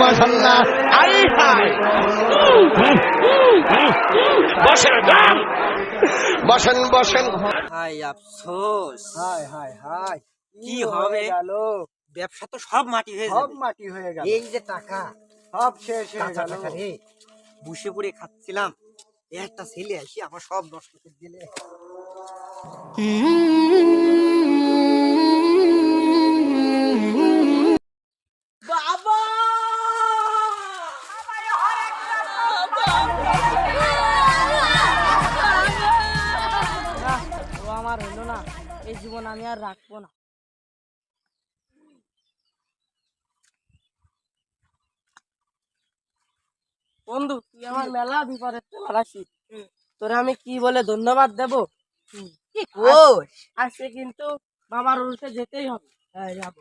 মাশাল্লাহ I high বসেন বসেন। বসেন হাই আফসোস। হাই হাই হাই কি হবে? গেল ব্যবসা তো সব মাটি হয়ে সব মাটি হয়ে গেল। এই যে টাকা। সব শেষ হয়ে গেল। বসে পড়ে খাচ্ছিলাম। একটা ছেলে আসি আমার সব নষ্ট করে দিলে। আমার হলো না এই জীবন আমি আর রাখব না। বন্ধু তুই আমার মেলা বিপদে ফেলাসি তোরে আমি কি বলে ধন্যবাদ দেব? কি কোষ আজকে কিন্তু বাবার উল্টে যেতেই হবে। হ্যাঁ যাব।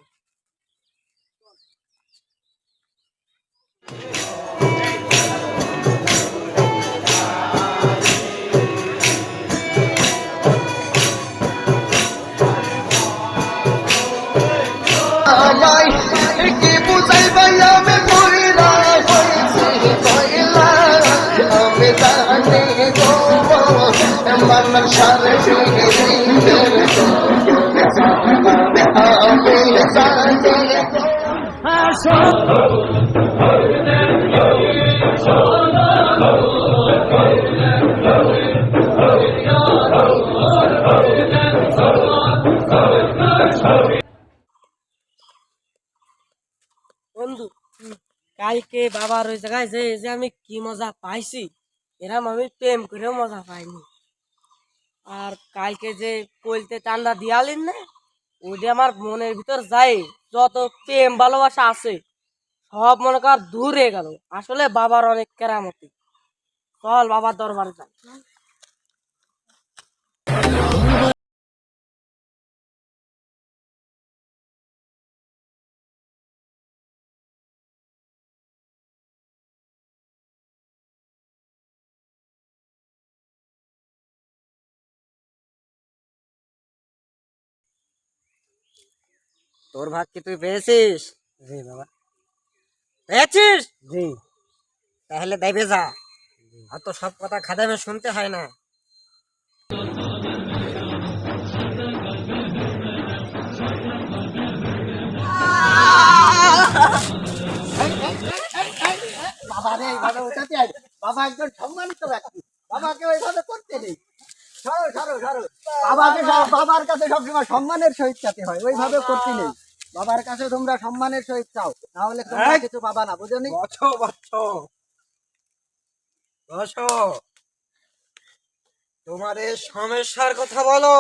বন্ধু, কালকে বাবার ওই জায়গায় যে যে আমি কি মজা পাইছি, এরম আমি প্রেম করেও মজা পাইনি। আর কালকে যে কলতে টান্ডা দিয়ালেন না ওইটা আমার মনের ভিতর যায় যত প্রেম, ভালোবাসা আছে, সব মনে কর দূর গেল। আসলে বাবার অনেক কেরামতি। চল বাবার দরবারে যাই। তোর ভাগ কি তুই পেয়েছিস? জি বাবা। পেয়েছিস? জি। তাহলে দেবে যা। আর তো সব কথা খাদামে শুনতে হয় না। বাবা রে এইভাবে উঠাতে আয় বাবা একজন সম্মানিত ব্যক্তি। বাবাকে ওইভাবে করতে নেই। সরো সরো সরো। বাবাকে বাবার কাছে সবসময় সম্মানের সহিত হয়। ওইভাবে করতে নেই। বাবার কাছে তোমরা সম্মানের সহিত চাও তাহলে তোমরা কিছু পাবা না বুঝো নি বছো বছো বসো। তোমার এই সমস্যার কথা বলো।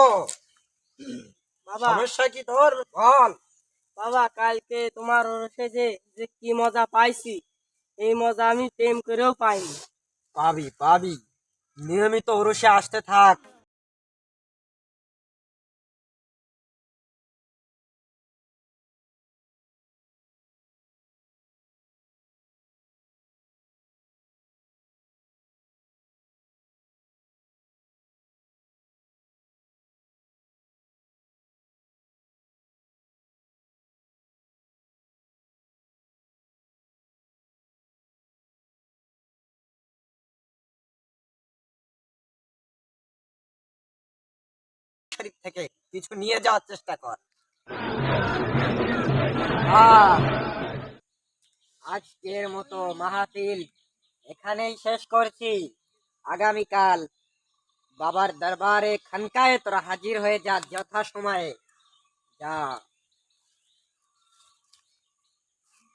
বাবা। সমস্যা কি তোর? বল। বাবা কালকে তোমার ওরসে যে যে কি মজা পাইছি এই মজা আমি প্রেম করেও পাইনি। পাবি পাবি। নিয়মিত ওরসে আসতে থাক। শরীর থেকে কিছু নিয়ে যাওয়ার চেষ্টা কর। আজকের মতো মাহাতিল এখানেই শেষ করছি। আগামীকাল বাবার দরবারে খানকায় তোরা হাজির হয়ে যা যথা সময়ে। যা।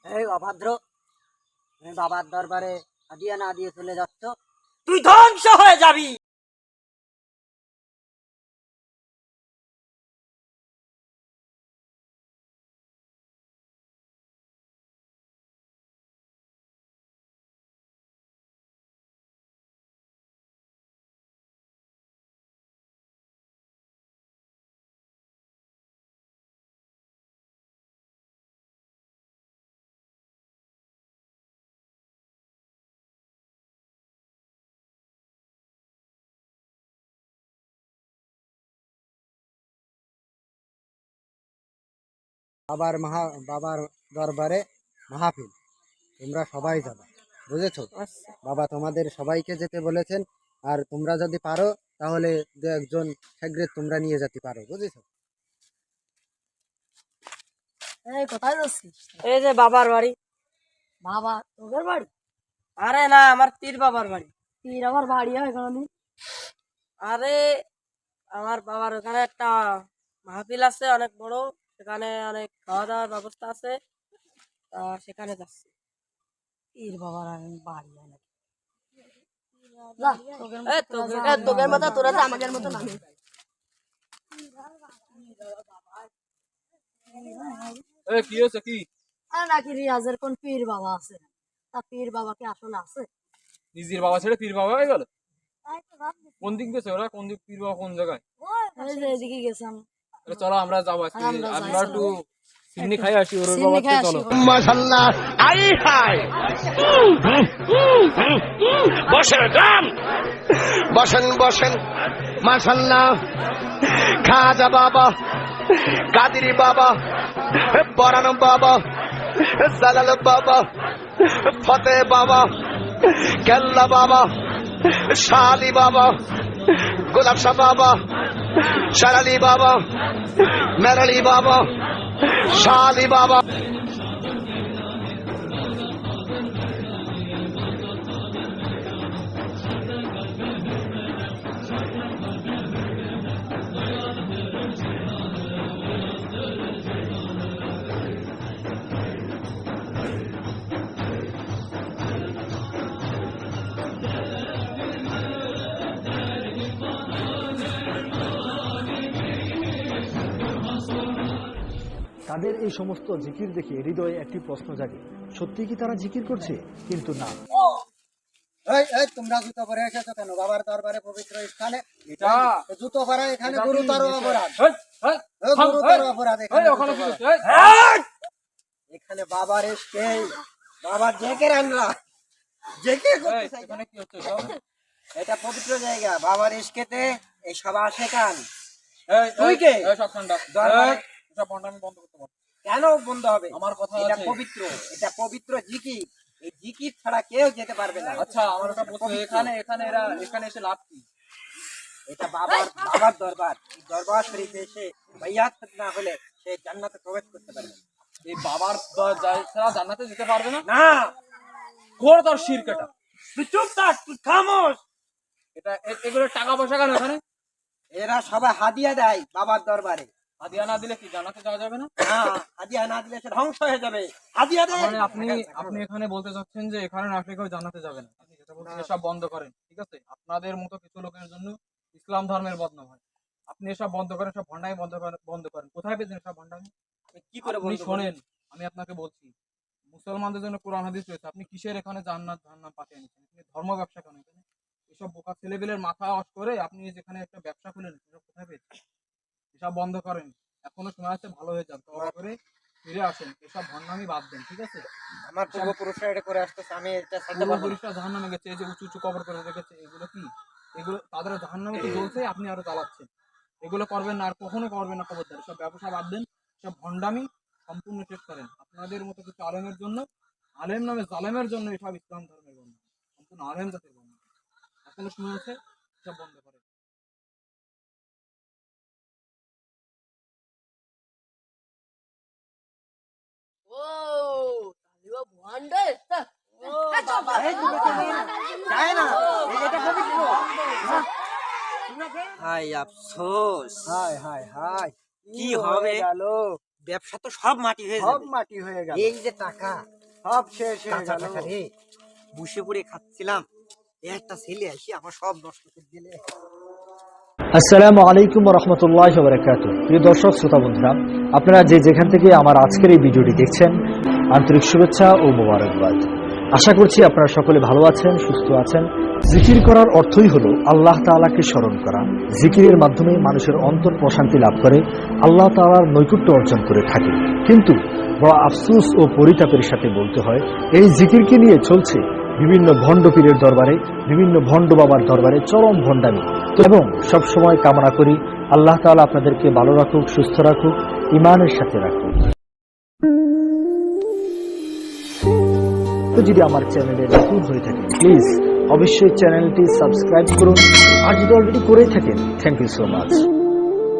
এই অভদ্র, তুমি বাবার দরবারে হাদিয়া না দিয়ে চলে যাচ্ছ। তুই ধ্বংস হয়ে যাবি। বাবার মহা বাবার দরবারে মাহফিল। তোমরা সবাই যাবে বুঝেছ? আচ্ছা। বাবা তোমাদের সবাইকে যেতে বলেছেন আর তোমরা যদি পারো তাহলে দু একজন সেগ্রেট তোমরা নিয়ে যেতে পারো বুঝেছ? এই কোথায় যাচ্ছিস? এই যে বাবার বাড়ি। বাবা তোদের বাড়ি? আরে না আমার তীর বাবার বাড়ি। তুই আমার বাড়ি হয় এখানে আরে আমার বাবার ওখানে একটা মাহফিল আছে অনেক বড়। সেখানে অনেক খাওয়া দাওয়ার ব্যবস্থা আছে। তা সেখানে যাচ্ছি। পীর বাবার আমি বাড়ি নাকি? তোদের মতো তোরা যা, তোদের মতো তোরা যা, আমাদের মতো নামি কি হয়েছে কি? আর নাকি রিয়াজের কোন পীর বাবা আছে? তা পীর বাবা কি আসলে আছে? নিজের বাবা ছেড়ে পীর বাবা হয়ে গেল? কোন দিক গেছে ওরা? কোন দিক পীর বাবা কোন জায়গায়? এদিকে আরে চলো আমরা যাব আজকে। আমরা একটু সিন্নি খাই আসি ওর বাবা চলো। আই হাই বসেন রাম। বসেন বসেন। মাশাল্লাহ। খাজা বাবা। কাদিরি বাবা। বরানো বাবা। জালাল বাবা। ফতে বাবা। কেল্লা বাবা। শালি বাবা। গোলাপ শাহ বাবা শালালি বাবা মেরালি বাবা শালি বাবা। তাদের এই সমস্ত জিকির দেখে হৃদয়ে একটি প্রশ্ন জাগে সত্যি কি তারা জিকির করছে? কিন্তু না। এই এই তোমরা জুতো পরে এসেছ কেন? বাবার দরবারে পবিত্র স্থানে। এটা জুতো পরা এখানে গুরুতর অপরাধ। এই, এই, এই থাম, গুরুতর অপরাধ এখানে ওখানে জুতো কি পরা। হচ্ছে? এই, এখানে বাবার এসকে বাবার জেকে রান্না। জেকে এই, করতে চাই। এখানে কি হচ্ছে এটা পবিত্র জায়গা। বাবার এসকেতে এই সভা শেখান এই, তুই কে? সব ঠান্ডা। এসব ভণ্ডামি বন্ধ করতে পারো কেন বন্ধ হবে? আমার কথা এটা পবিত্র এটা পবিত্র জিকির এই জিকির ছাড়া কেউ যেতে পারবে না। আচ্ছা আমার একটা প্রশ্ন এখানে এখানে এরা এখানে এসে লাভ কি? এটা বাবার বাবার দরবার। এই দরবার শরীফে এসে বাইয়াত না হলে সে জান্নাতে প্রবেশ করতে পারবে এই বাবার ছাড়া জান্নাতে যেতে পারবে না? না! ঘোর তোর শিরকাটা তুই চুপ থাক তুই খামোশ! এটা এগুলো টাকা পয়সা কেন এখানে? এরা সবাই হাদিয়া দেয় বাবার দরবারে। হাদিয়া না দিলে কি জান্নাতে যাওয়া যাবে না? না হাদিয়া না দিলে সে ধ্বংস হয়ে যাবে। হাদিয়া দে। মানে আপনি আপনি এখানে বলতে চাচ্ছেন যে এখানে না আসলে কেউ জান্নাতে যাবে না। আপনি যেটা বলছেন এসব বন্ধ করেন ঠিক আছে? আপনাদের মতো কিছু লোকের জন্য ইসলাম ধর্মের বদনাম হয়। আপনি এসব বন্ধ করেন সব ভণ্ডামি বন্ধ করেন বন্ধ করেন। কোথায় পেয়েছেন সব ভণ্ডামি কি করে আপনি শোনেন আমি আপনাকে বলছি মুসলমানদের জন্য কোরআন হাদিস রয়েছে। আপনি কিসের এখানে জান্নাত জান্নাত পাঠিয়ে নিচ্ছেন আপনি ধর্ম ব্যবসা কেন? এখানে এসব বোকা ছেলেবেলের মাথা অস করে আপনি যেখানে একটা ব্যবসা খুলেন সেসব কোথায় পেয়েছেন? এসব বন্ধ করেন। এখনও সময় আছে ভালো হয়ে যান। তবা করে ফিরে আসেন। এসব ভণ্ডামি বাদ দেন ঠিক আছে? আমার পূর্বপুরুষরা এটা করে আসতেছে আমি এটা ছাড়তে পারব না। পূর্বপুরুষরা জাহান নামে গেছে এই যে উঁচু উঁচু কবর করে রেখেছে এগুলো কি? এগুলো তাদের জাহান নামে তো জ্বলছে আপনি আরও চালাচ্ছেন। এগুলো করবেন না আর কখনো করবেন না খবরদার। সব ব্যবসা বাদ দেন সব ভণ্ডামি সম্পূর্ণ শেষ করেন। আপনাদের মতো কিছু আলেমের জন্য আলেম নামে জালেমের জন্য এসব ইসলাম ধর্মের বন্ধ সম্পূর্ণ আলেম জাতির বন্ধ এখনও সময় আছে সব বন্ধ করেন। হাই আফসোস। হাই হাই হাই। কি হবে? ব্যবসা তো সব মাটি হয়ে সব মাটি হয়ে গেল। এই যে টাকা। সব শেষ হয়ে গেল। রে বসে পড়ে খাচ্ছিলাম। একটা ছেলে আসি আমার সব নষ্ট করে দিলে। আসসালামু আলাইকুম রহমতুল্লাহ বরকাত প্রিয় দর্শক শ্রোতা বন্ধুরা আপনারা যে যেখান থেকে আমার আজকের এই ভিডিওটি দেখছেন আন্তরিক শুভেচ্ছা ও মোবারকবাদ। আশা করছি আপনারা সকলে ভালো আছেন, সুস্থ আছেন। জিকির করার অর্থই হলো আল্লাহ তাআলাকে স্মরণ করা। জিকিরের মাধ্যমে মানুষের অন্তর প্রশান্তি লাভ করে, আল্লাহ তাআলার নৈকট্য অর্জন করে থাকে। কিন্তু বড় আফসোস ও পরিতাপের সাথে বলতে হয়, এই জিকিরকে নিয়ে চলছে বিভিন্ন ভণ্ড পীরের দরবারে, বিভিন্ন ভণ্ড বাবার দরবারে চরম ভণ্ডামি। এবং সব সময় কামনা করি আল্লাহ তাআলা আপনাদেরকে ভালো রাখুক, সুস্থ রাখুক ইমানের সাথে রাখুক। আপনি যদি আমার চ্যানেলে নতুন হয়ে থাকে প্লিজ অবশ্যই চ্যানেলটি সাবস্ক্রাইব করুন। আর যদি অলরেডি করেই থাকেন থ্যাংক ইউ সো মাচ